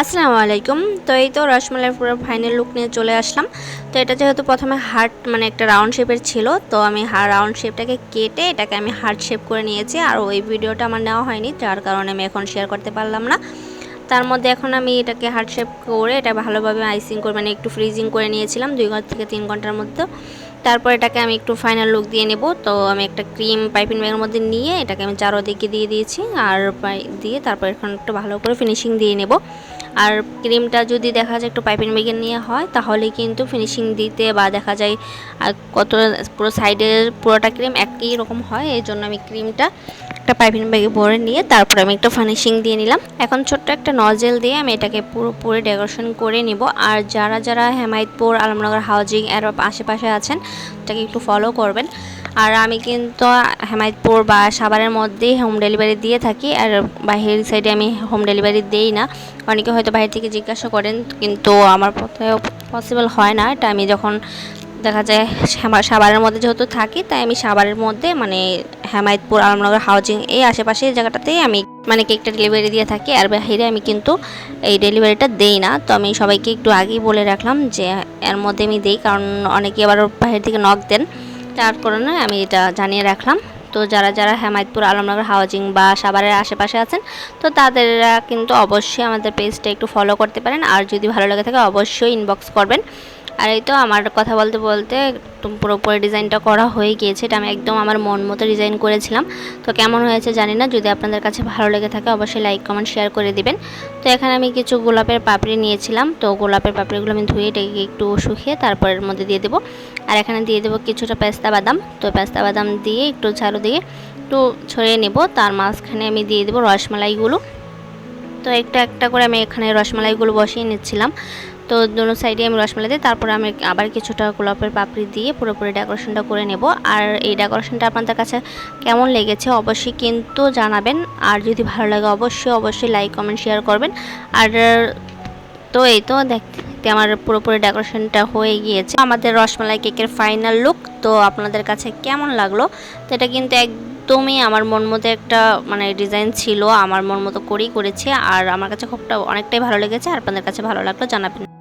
আসসালামু আলাইকুম। তো এই তো রসমালাই পুরো ফাইনাল লুক নিয়ে চলে আসলাম। তো এটা যেহেতু প্রথমে হার্ট মানে একটা রাউন্ড শেপের ছিল, তো আমি রাউন্ড শেপটাকে কেটে এটাকে আমি হার্ট শেপ করে নিয়েছি। আর ওই ভিডিওটা আমার নেওয়া হয়নি, যার কারণে আমি এখন শেয়ার করতে পারলাম না। তার মধ্যে এখন আমি এটাকে হার্ট শেপ করে এটা ভালোভাবে আইসিং করে মানে একটু ফ্রিজিং করে নিয়েছিলাম, দুই ঘণ্টা থেকে তিন ঘণ্টার মধ্যে। তারপর এটাকে আমি একটু ফাইনাল লুক দিয়ে নেব। তো আমি একটা ক্রিম পাইপিং ব্যাগের মধ্যে নিয়ে এটাকে আমি চারোদিকে দিয়ে দিয়েছি আর দিয়ে তারপর এখন একটু ভালো করে ফিনিশিং দিয়ে নেব। আর ক্রিমটা যদি দেখা যায় একটু পাইপিং ব্যাগে নিয়ে হয়, তাহলে কিন্তু ফিনিশিং দিতে বা দেখা যায়, আর কত পুরো সাইডের পুরোটা ক্রিম একই রকম হয়, এই জন্য আমি ক্রিমটা একটা পাইপিং ব্যাগে ভরে নিয়ে তারপর আমি একটা ফিনিশিং দিয়ে নিলাম। এখন ছোট্ট একটা নজেল দিয়ে আমি এটাকে পুরো পুরো ডেকোরেশন করে নিব। আর যারা যারা হেমায়তপুর, আলমনগর হাউজিং এর আশেপাশে আছেন এটাকে একটু ফলো করবেন। আর আমি কিন্তু হেমায়তপুর বা সাভারের মধ্যেই হোম ডেলিভারি দিয়ে থাকি, আর বাহির সাইডে আমি হোম ডেলিভারি দেই না। অনেকে হয়তো বাইরে থেকে জিজ্ঞাসা করেন, কিন্তু আমার পথে পসিবল হয় না। এটা আমি যখন দেখা যায় সাভারের মধ্যে যেহেতু থাকি, তাই আমি সাভারের মধ্যে মানে হেমায়তপুর আলমনগর হাউজিং এই আশেপাশে এই জায়গাটাতেই আমি মানে কেকটা ডেলিভারি দিয়ে থাকি। আর বাইরে আমি কিন্তু এই ডেলিভারিটা দেই না। তো আমি সবাইকে একটু আগেই বলে রাখলাম যে এর মধ্যে আমি দেই, কারণ অনেকে আবার বাইরে থেকে নখ দেন। তার কারণে আমি এটা জানিয়ে রাখলাম। তো যারা যারা হেমায়তপুর আলমনগর হাউজিং বা সাভারের আশেপাশে আছেন, তো তাদেররা কিন্তু অবশ্যই আমাদের পেজটা একটু ফলো করতে পারেন। আর যদি ভালো লাগে থাকে, অবশ্যই ইনবক্স করবেন। আর এই তো আমার কথা বলতে বলতে পুরোপুরি ডিজাইনটা করা হয়ে গিয়েছে। এটা আমি একদম আমার মন মতো ডিজাইন করেছিলাম। তো কেমন হয়েছে জানি না, যদি আপনাদের কাছে ভালো লেগে থাকে অবশ্যই লাইক, কমেন্ট, শেয়ার করে দিবেন। তো এখানে আমি কিছু গোলাপের পাপড়ি নিয়েছিলাম। তো গোলাপের পাপড়িগুলো আমি ধুয়ে এটাকে একটু শুকিয়ে তারপর এর মধ্যে দিয়ে দেবো। আর এখানে দিয়ে দেবো কিছুটা পেস্তা বাদাম। তো পেস্তা বাদাম দিয়ে একটু ঝাড়ু দিয়ে একটু ছড়িয়ে নেব। তার মাঝখানে আমি দিয়ে দেবো রসমালাইগুলো। তো একটা একটা করে আমি এখানে রসমালাইগুলো বসিয়ে নিচ্ছিলাম। তো দুটো সাইডে আমি রসমালাই দিই তারপরে আমি আবার কিছুটা গোলাপের পাপড়ি দিয়ে পুরোপুরি ডেকোরেশনটা করে নেব। আর এই ডেকোরেশনটা আপনাদের কাছে কেমন লেগেছে অবশ্যই কিন্তু জানাবেন। আর যদি ভালো লাগে অবশ্যই অবশ্যই লাইক, কমেন্ট, শেয়ার করবেন। আর তো এই তো দেখতে আমার পুরোপুরি ডেকোরেশনটা হয়ে গিয়েছে। আমাদের রসমালাই কেকের ফাইনাল লুক তো আপনাদের কাছে কেমন লাগল? তো এটা কিন্তু একদমই আমার মন মতো একটা মানে ডিজাইন ছিল। আমার মন মতো করেই করেছি। আর আমার কাছে খুবটা অনেকটাই ভালো লেগেছে। আর আপনাদের কাছে ভালো লাগল জানাবেন।